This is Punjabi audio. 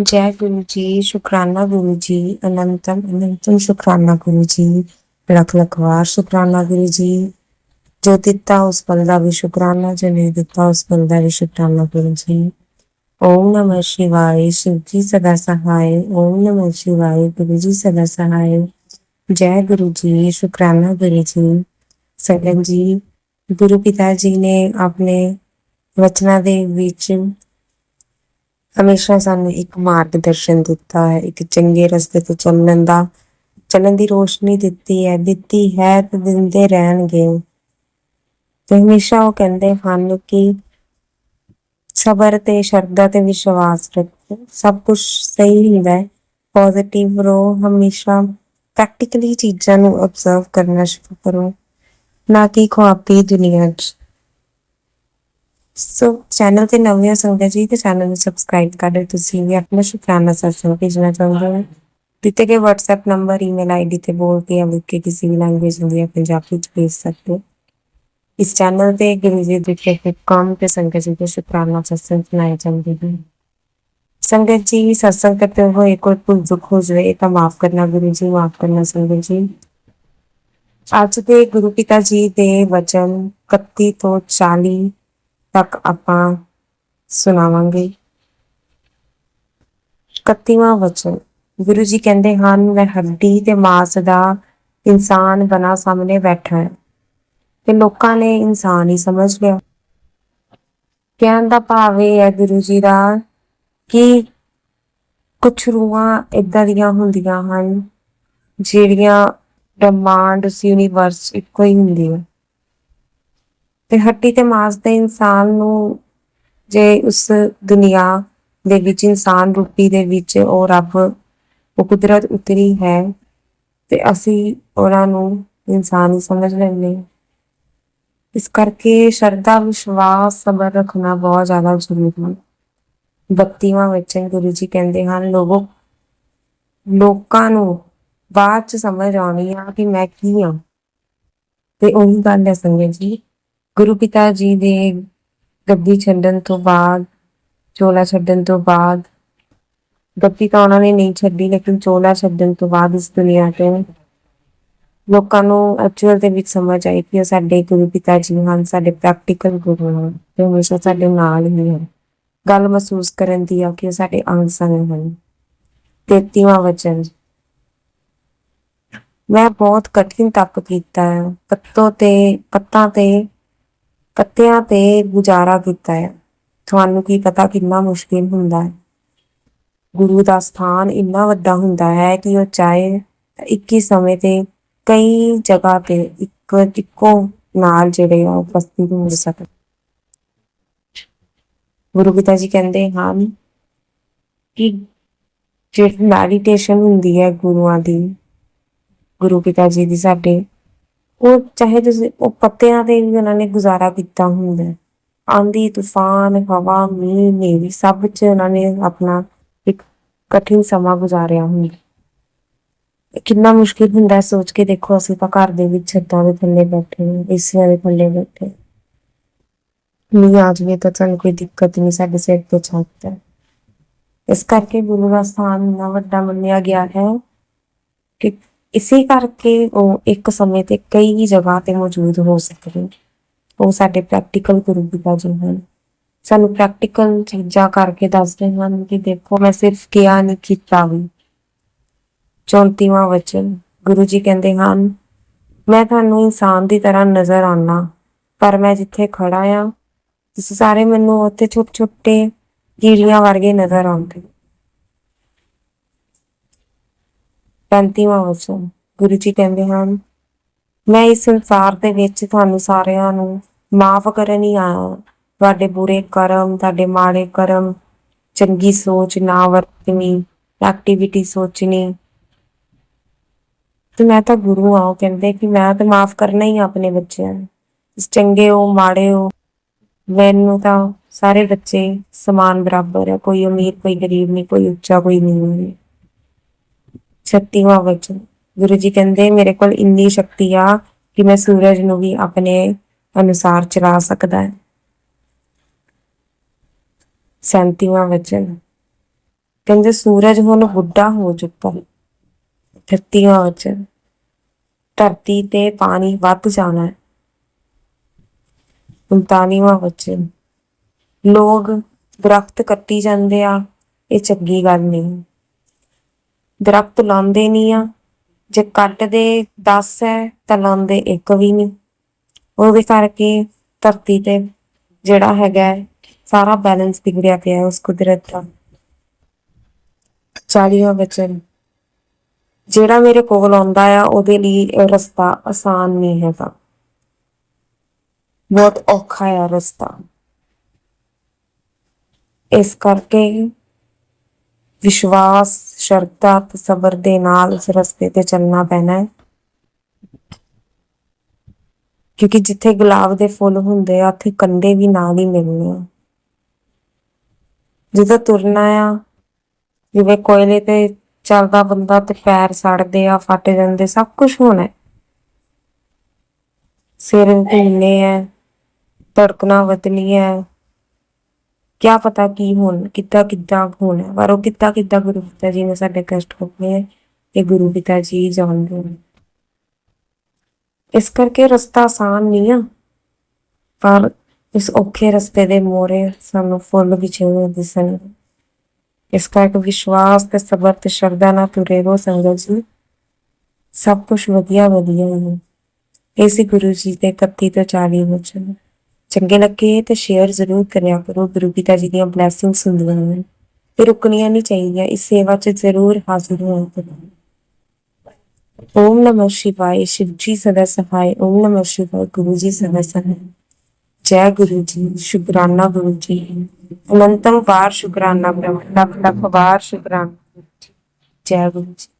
जय गुरु जी शुक्राना गुरु जी अनंतम अनंतम शुक्राना गुरु जी लख लखवार शुक्राना गुरु जी जो दिता उस पल का भी शुक्राना जो नहीं दिता उस पल का भी शुक्राना गुरु जी ओम नमः शिवाय शिव जी सदा सहाय, ओम नमः शिवाय गुरु जी सदा सहाय। जय गुरु जी शुक्राना गुरु जी सगन जी, गुरु पिता जी ने अपने वचना के ਹਮੇਸ਼ਾ ਸਾਨੂੰ ਇੱਕ ਮਾਰਗਦਰਸ਼ਨ ਦਿੱਤਾ ਹੈ, ਇੱਕ ਚੰਗੇ ਰਸਤੇ ਤੇ ਚੱਲਣ ਦਾ, ਚੱਲਣ ਦੀ ਰੋਸ਼ਨੀ ਦਿੱਤੀ ਹੈ ਦਿੱਤੀ ਹੈ ਤੇ ਦਿੰਦੇ ਰਹਿਣਗੇ। ਤੇ ਹਮੇਸ਼ਾ ਉਹ ਕਹਿੰਦੇ ਹਨ ਕਿ ਸਬਰ ਤੇ ਸ਼ਰਧਾ ਤੇ ਵਿਸ਼ਵਾਸ ਰੱਖੋ। ਸਭ ਕੁਝ ਸਹੀ ਹੁੰਦਾ ਹੈ। ਪੋਜ਼ਿਟਿਵ ਰਹੋ, ਹਮੇਸ਼ਾ ਪ੍ਰੈਕਟੀਕਲੀ ਚੀਜ਼ਾਂ ਨੂੰ ਅਬਜ਼ਰਵ ਕਰਨਾ ਸ਼ੁਰੂ ਕਰੋ। ਨਾ ਕਿ ਖੁਆਬੀ ਦੁਨੀਆ 'ਚ। ਸੋ ਚੈਨਲ ਤੇ ਨਵੇਂ ਹੋ ਸੰਗਤ ਜੀ ਤੇ ਚੈਨਲ ਨੂੰ ਸਬਸਕ੍ਰਾਈਬ ਕਰ ਲਓ। ਤੁਸੀਂ ਵੀ ਆਪਣਾ ਸ਼ੁਕਰਾਨਾ ਸਤਸੰਗ ਭੇਜਣਾ ਚਾਹੁੰਦੇ ਹੋ। ਦਿੱਤੇ ਗਏ WhatsApp ਨੰਬਰ ਈਮੇਲ ਆਈਡੀ ਤੇ ਬੋਲ ਕੇ ਜਾਂ ਲਿਖ ਕੇ ਕਿਸੇ ਵੀ ਲੈਂਗੁਏਜ ਹੁੰਦੀ ਹੈ ਪੰਜਾਬੀ ਚ ਭੇਜ ਸਕਦੇ ਹੋ। ਇਸ ਚੈਨਲ ਤੇ ਗੁਰੂ ਜੀ ਦੇ ਕੰਮ ਤੇ ਸੰਗਤ ਜੀ ਦੇ ਸ਼ੁਕਰਾਨਾ ਸਤਸੰਗ ਸੁਣਾਏ ਜਾਂਦੇ ਹਨ ਸੰਗਤ ਜੀ, ਸਤਸੰਗ ਕਰਤੇ ਹੋਏ ਕੋਈ ਭੁੱਲ ਚੁੱਕ ਹੋ ਜਾਵੇ ਤਾਂ ਮਾਫ ਕਰਨਾ ਗੁਰੂ ਜੀ, ਮਾਫ ਕਰਨਾ ਸੰਗਤ ਜੀ। ਅੱਜ ਦੇ ਗੁਰੂ ਪਿਤਾ ਜੀ ਦੇ ਵਚਨ 31 ਤੋਂ 40 ਤੱਕ ਆਪਾਂ ਸੁਣਾਵਾਂਗੇ। 31ਵਾਂ ਵਚਨ। ਗੁਰੂ ਜੀ ਕਹਿੰਦੇ ਹਨ, ਮੈਂ ਹੱਡੀ ਤੇ ਮਾਸ ਦਾ ਇਨਸਾਨ ਬਣਾ ਸਾਹਮਣੇ ਬੈਠਾ ਹੈ ਤੇ ਲੋਕਾਂ ਨੇ ਇਨਸਾਨ ਹੀ ਸਮਝ ਲਿਆ। ਕਹਿਣ ਦਾ ਭਾਵ ਇਹ ਹੈ ਗੁਰੂ ਜੀ ਦਾ ਕਿ ਕੁਝ ਰੂਹਾਂ ਇਦਾਂ ਦੀਆਂ ਹੁੰਦੀਆਂ ਹਨ, ਜਿਹੜੀਆਂ ਬ੍ਰਹਮਾਂਡ ਉਸ ਯੂਨੀਵਰਸ ਇੱਕੋ ਹੀ ਹੁੰਦੀ ਹੈ ਤੇ ਹੱਟੀ ਤੇ ਮਾਸ ਦੇ ਇਨਸਾਨ ਨੂੰ ਜੇ ਉਸ ਦੁਨੀਆ ਦੇ ਵਿੱਚ ਇਨਸਾਨ ਰੂਪੀ ਦੇ ਵਿੱਚ ਉਹ ਰੱਬ, ਉਹ ਕੁਦਰਤ ਉਤਰੀ ਹੈ ਤੇ ਅਸੀਂ ਉਹਨਾਂ ਨੂੰ ਇਨਸਾਨ ਹੀ ਸਮਝ ਲੈਂਦੇ ਹਾਂ। ਇਸ ਕਰਕੇ ਸ਼ਰਧਾ, ਵਿਸ਼ਵਾਸ, ਸਬਰ ਰੱਖਣਾ ਬਹੁਤ ਜ਼ਿਆਦਾ ਜ਼ਰੂਰੀ ਹੈ। ਬੱਤੀਵਾਂ ਵਿੱਚ ਗੁਰੂ ਜੀ ਕਹਿੰਦੇ ਹਨ, ਲੋਗੋ, ਲੋਕਾਂ ਨੂੰ ਬਾਅਦ ਚ ਸਮਝ ਆਉਣੀ ਆ ਕਿ ਮੈਂ ਕੀ ਹਾਂ ਤੇ ਉਹੀ ਗੱਲ ਹੈ ਸੰਗਤ ਜੀ। ਗੁਰੂ ਪਿਤਾ ਜੀ ਦੇ ਗੱਦੀ ਛੱਡਣ ਤੋਂ ਬਾਅਦ, ਚੋਲਾ ਛੱਡਣ ਤੋਂ ਬਾਅਦ, ਗੱਦੀ ਤਾਂ ਉਹਨਾਂ ਨੇ ਨਹੀਂ ਛੱਡੀ, ਲੇਕਿਨ ਚੋਲਾ ਛੱਡਣ ਤੋਂ ਬਾਅਦ ਇਸ ਦੁਨੀਆ ਤੇ ਲੋਕਾਂ ਨੂੰ ਐਕਚੁਅਲ ਦੇ ਵਿੱਚ ਸਮਝ ਆਈ ਕਿ ਉਹ ਸਾਡੇ ਗੁਰੂ ਪਿਤਾ ਜੀ ਹਨ, ਸਾਡੇ ਪ੍ਰੈਕਟੀਕਲ ਗੁਰੂ ਹਨ, ਤੇ ਹਮੇਸ਼ਾ ਸਾਡੇ ਨਾਲ ਹੀ ਹਨ। ਗੱਲ ਮਹਿਸੂਸ ਕਰਨ ਦੀ ਆ ਕਿ ਉਹ ਸਾਡੇ ਅੰਗ ਸੰਗ ਹਨ। 33ਵਾਂ ਵਚਨ। ਮੈਂ ਬਹੁਤ ਕਠਿਨ ਤਪ ਕੀਤਾ ਹੈ ਪੱਤੋਂ ਤੇ, ਪੱਤਾਂ ਤੇ ਪੱਤਿਆਂ ਤੇ ਗੁਜ਼ਾਰਾ ਕੀਤਾ ਹੈ। ਤੁਹਾਨੂੰ ਕੀ ਪਤਾ ਕਿੰਨਾ ਮੁਸ਼ਕਿਲ ਹੁੰਦਾ ਹੈ? ਗੁਰੂ ਦਾ ਸਥਾਨ ਇੰਨਾ ਵੱਡਾ ਹੁੰਦਾ ਹੈ ਕਿ ਉਹ ਚਾਹੇ ਇੱਕ ਹੀ ਸਮੇਂ ਤੇ ਕਈ ਜਗ੍ਹਾ ਤੇ ਇੱਕ ਇੱਕੋ ਨਾਲ ਜਿਹੜੇ ਆ ਉਪਸਥਿਤ ਹੋ ਸਕਣ। ਗੁਰੂ ਪਿਤਾ ਜੀ ਕਹਿੰਦੇ ਹਨ ਕਿ ਜਿਹੜੀ ਮੈਡੀਟੇਸ਼ਨ ਹੁੰਦੀ ਹੈ ਗੁਰੂਆਂ ਦੀ, ਗੁਰੂ ਪਿਤਾ ਜੀ ਦੀ ਸਾਡੇ ਉਹ ਚਾਹੇ ਤੁਸੀਂ, ਉਹ ਪੱਤਿਆਂ ਤੇ ਵੀ ਉਹਨਾਂ ਨੇ ਗੁਜ਼ਾਰਾ ਕੀਤਾ ਹੁੰਦਾ ਆਂਦੀ ਤੂਫਾਨ, ਹਵਾ, ਮੀਂਹ, ਹਨੇਰੀ, ਸਭ ਵਿੱਚ ਉਹਨਾਂ ਨੇ ਆਪਣਾ ਇੱਕ ਕਠਿਨ ਸਮਾਂ ਗੁਜ਼ਾਰਿਆ ਹੁੰਦਾ ਕਿੰਨਾ ਮੁਸ਼ਕਿਲ ਹੁੰਦਾ ਸੋਚ ਕੇ ਦੇਖੋ, ਅਸੀਂ ਤਾਂ ਘਰ ਦੇ ਵਿੱਚ ਛੱਤਾਂ ਦੇ ਥੱਲੇ ਬੈਠੇ ਹਾਂ ਏਸੀਆਂ ਦੇ ਥੱਲੇ ਬੈਠੇ ਮੀਂਹ ਆ ਜਾਵੇ ਤਾਂ ਸਾਨੂੰ ਕੋਈ ਦਿੱਕਤ ਨਹੀਂ, ਸਾਡੇ ਸਿਰ ਤੇ ਛੱਤ ਹੈ। ਇਸ ਕਰਕੇ ਗੁਰੂ ਦਾ ਸਥਾਨ ਇੰਨਾ ਵੱਡਾ ਮੰਨਿਆ ਗਿਆ ਹੈ ਕਿ ਇਸੇ ਕਰਕੇ ਉਹ ਇੱਕ ਸਮੇਂ ਤੇ ਕਈ ਜਗ੍ਹਾ ਤੇ ਮੌਜੂਦ ਹੋ ਸਕਦੇ। ਉਹ ਸਾਡੇ ਪ੍ਰੈਕਟੀਕਲ ਗੁਰੂ ਜੀ ਹਨ। ਸਾਨੂੰ ਪ੍ਰੈਕਟੀਕਲ ਚੀਜ਼ਾਂ ਕਰਕੇ ਦੱਸਦੇ ਹਨ ਕਿ ਦੇਖੋ ਮੈਂ ਸਿਰਫ ਕਿਹਾ ਨਹੀਂ, ਕੀਤਾ ਵੀ। 34ਵਾਂ ਵਚਨ, ਗੁਰੂ ਜੀ ਕਹਿੰਦੇ ਹਨ, ਮੈਂ ਤੁਹਾਨੂੰ ਇਨਸਾਨ ਦੀ ਤਰ੍ਹਾਂ ਨਜ਼ਰ ਆਉਣਾ ਪਰ ਮੈਂ ਜਿੱਥੇ ਖੜਾ ਆ, ਤੁਸੀਂ ਸਾਰੇ ਮੈਨੂੰ ਉੱਥੇ ਛੋਟੇ ਛੋਟੇ ਕੀੜੀਆਂ ਵਰਗੇ ਨਜ਼ਰ ਆਉਂਦੇ 35ਵਾਂ ਵਚਨ ਗੁਰੂ ਜੀ ਕਹਿੰਦੇ ਹਨ, ਮੈਂ ਇਸ ਸੰਸਾਰ ਦੇ ਵਿੱਚ ਤੁਹਾਨੂੰ ਸਾਰਿਆਂ ਨੂੰ ਮਾਫ ਕਰਨ ਹੀ ਆਇਆ ਤੁਹਾਡੇ ਬੁਰੇ ਕਰਮ, ਤੁਹਾਡੇ ਮਾੜੇ ਕਰਮ, ਚੰਗੀ ਸੋਚ, ਨਾ ਵਰਤਣੀ ਐਕਟੀਵਿਟੀ ਸੋਚਣੀ। ਤੇ ਮੈਂ ਤਾਂ ਗੁਰੂ ਆ ਉਹ ਕਹਿੰਦੇ ਕਿ ਮੈਂ ਤਾਂ ਮਾਫ ਕਰਨਾ ਹੀ ਆ ਆਪਣੇ ਬੱਚਿਆਂ ਨੂੰ। ਚੰਗੇ ਹੋ, ਮਾੜੇ ਹੋ, ਮੈਨੂੰ ਤਾਂ ਸਾਰੇ ਬੱਚੇ ਸਮਾਨ ਬਰਾਬਰ ਹੈ ਕੋਈ ਅਮੀਰ, ਕੋਈ ਗਰੀਬ ਨਹੀਂ, ਕੋਈ ਉੱਚਾ, ਕੋਈ ਨੀਵਾਂ 36ਵਾਂ ਵਜੋਂ ਗੁਰੂ ਜੀ ਕਹਿੰਦੇ, ਮੇਰੇ ਕੋਲ ਇੰਨੀ ਸ਼ਕਤੀ ਆ ਕਿ ਮੈਂ ਸੂਰਜ ਨੂੰ ਵੀ ਆਪਣੇ ਅਨੁਸਾਰ ਚਲਾ ਸਕਦਾ ਹੈ। 37ਵਾਂ ਵਚਨ ਕਹਿੰਦੇ, ਸੂਰਜ ਹੁਣ ਬੁੱਢਾ ਹੋ ਚੁੱਕਾ ਹੈ। ਧਰਤੀਆਂ ਵਿੱਚ ਧਰਤੀ ਤੇ ਪਾਣੀ ਵੱਧ ਜਾਣਾ ਹੈ। 39ਵਾਂ ਵਚਨ ਲੋਕ ਦਰਖਤ ਕੱਟੀ ਜਾਂਦੇ ਆ। ਇਹ ਚੰਗੀ ਗੱਲ ਨਹੀਂ। ਦਰਖਤ ਲਾਉਂਦੇ ਨਹੀਂ ਆ। ਜੇ ਕੱਟਦੇ 10 ਹੈ ਤਾਂ ਲਾਉਂਦੇ ਇੱਕ ਵੀ ਨਹੀਂ। ਉਹਦੇ ਕਰਕੇ ਧਰਤੀ ਤੇ ਜਿਹੜਾ ਹੈਗਾ ਸਾਰਾ ਬੈਲੈਂਸ ਵਿਗੜਿਆ ਪਿਆ ਹੈ ਉਸ ਕੁਦਰਤ ਦਾ। 40ਵਾਂ ਵਚਨ, ਜਿਹੜਾ ਮੇਰੇ ਕੋਲ ਆਉਂਦਾ ਆ, ਉਹਦੇ ਲਈ ਇਹ ਰਸਤਾ ਆਸਾਨ ਨਹੀਂ ਹੈਗਾ। ਬਹੁਤ ਔਖਾ ਹੈ ਰਸਤਾ। ਇਸ ਕਰਕੇ ਵਿਸ਼ਵਾਸ, ਸ਼ਰਧਾ ਤੇ ਸਬਰ ਦੇ ਨਾਲ ਉਸ ਰਸਤੇ ਤੇ ਚੱਲਣਾ ਪੈਣਾ ਹੈ। ਕਿਉਂਕਿ ਜਿੱਥੇ ਗੁਲਾਬ ਦੇ ਫੁੱਲ ਹੁੰਦੇ ਆ, ਉੱਥੇ ਕੰਡੇ ਵੀ ਨਾਲ ਹੀ ਮਿਲਣੇ ਆ। ਜਦੋਂ ਤੁਰਨਾ ਆ, ਜਿਵੇਂ ਕੋਇਲੇ ਤੇ ਚੱਲਦਾ ਬੰਦਾ ਤੇ ਪੈਰ ਸੜਦੇ ਆ, ਫਟ ਜਾਂਦੇ, ਸਭ ਕੁਝ ਹੋਣਾ ਸਿਰ ਘੁੰਮਨੇ ਹੈ ਧੜਕਣਾ ਵਧਣੀ ਹੈ ਕਿਆ ਪਤਾ ਕੀ ਹੋਣ, ਕਿੱਦਾਂ ਕਿੱਦਾਂ ਹੋਣਾ, ਪਰ ਉਹ ਕਿੱਦਾਂ ਕਿੱਦਾਂ ਗੁਰੂ ਪਿਤਾ ਜੀ ਨੇ ਸਾਡੇ ਕਸ਼ਟ ਕੱਟੇ ਇਹ ਗੁਰੂ ਪਿਤਾ ਜੀ ਜਾਣਦੇ ਨੇ। ਇਸ ਕਰਕੇ ਰਸਤਾ ਆਸਾਨ ਨਹੀਂ ਆ, ਪਰ ਇਸ ਔਖੇ ਰਸਤੇ ਦੇ ਮੋਰੇ ਸਾਨੂੰ ਫੁੱਲ ਵਿਛੇ ਹੋਏ ਇਸ ਕਰਕੇ ਵਿਸ਼ਵਾਸ ਤੇ ਸਬਰ ਤੇ ਸ਼ਰਧਾ ਨਾਲ ਤੁਰੇ ਰਹੋ ਸੰਗਤ ਜੀ। ਸਭ ਕੁਝ ਵਧੀਆ ਵਧੀਆ ਹੀ। ਹੈ ਇਸੇ ਗੁਰੂ ਜੀ ਦੇ 31 ਤੋਂ 40 ਵਚਨ। ਚੰਗੇ ਲੱਗੇ ਤਾਂ ਸ਼ੇਅਰ ਜ਼ਰੂਰ ਕਰਿਆ ਕਰੋ, ਗੁਰੂ ਪਿਤਾ ਜੀ ਦੀਆਂ ਬਲੇਸਿੰਗਸ ਹੁੰਦੀਆਂ ਹਨ। ਤੇ ਰੁਕਣੀਆਂ ਨਹੀਂ ਚਾਹੀਦੀਆਂ, ਇਸ ਸੇਵਾ 'ਚ ਜ਼ਰੂਰ ਹਾਜ਼ਰ ਹੋਇਆ ਕਰੋ। ਓਮ ਨਮੋ ਸ਼ਿਵਾਏ, ਸ਼ਿਵ ਜੀ ਸਦਾ ਸਹਾਈ ਓਮ ਨਮੋ ਸ਼ਿਵਾਏ, ਗੁਰੂ ਜੀ ਸਦਾ ਸਹਾਇ ਜੈ ਗੁਰੂ ਜੀ, ਸ਼ੁਕਰਾਨਾ ਗੁਰੂ ਜੀ। ਅਨੰਤਮ ਵਾਰ ਸ਼ੁਕਰਾਨਾ, ਪ੍ਰਭ ਲੱਖ ਲੱਖ ਵਾਰ ਸ਼ੁਕਰਾਨਾ। ਜੈ ਗੁਰੂ ਜੀ।